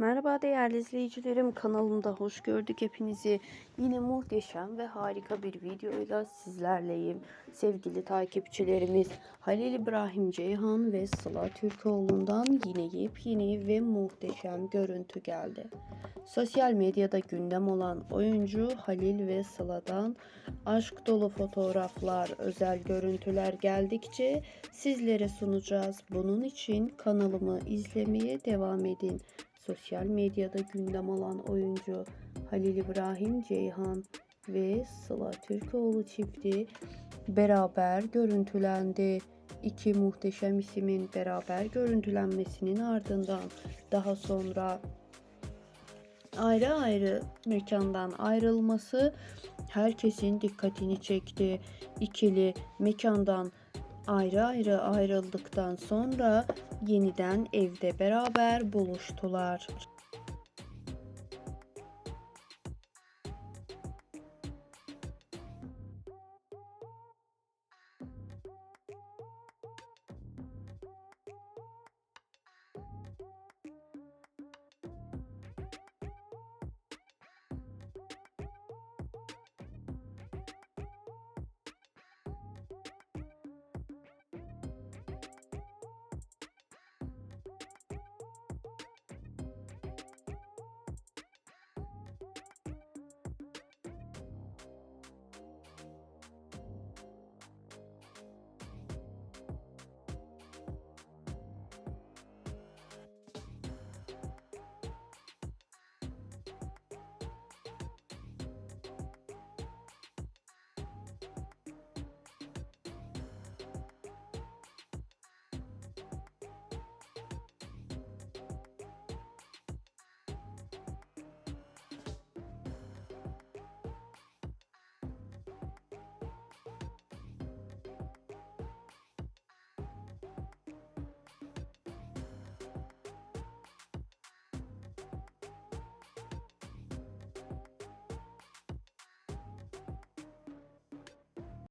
Merhaba değerli izleyicilerim kanalımda hoş gördük hepinizi. Yine muhteşem ve harika bir videoyla sizlerleyim. Sevgili takipçilerimiz Halil İbrahim Ceyhan ve Sıla Türkoğlu'ndan yine yepyeni ve muhteşem görüntü geldi. Sosyal medyada gündem olan oyuncu Halil ve Sıla'dan aşk dolu fotoğraflar, özel görüntüler geldikçe sizlere sunacağız. Bunun için kanalımı izlemeye devam edin. Sosyal medyada gündem olan oyuncu Halil İbrahim Ceyhan ve Sıla Türkoğlu çifti beraber görüntülendi. İki muhteşem isimin beraber görüntülenmesinin ardından daha sonra ayrı ayrı mekandan ayrılması herkesin dikkatini çekti. İkili mekandan ayrı ayrı ayrıldıktan sonra yeniden evde beraber buluştular.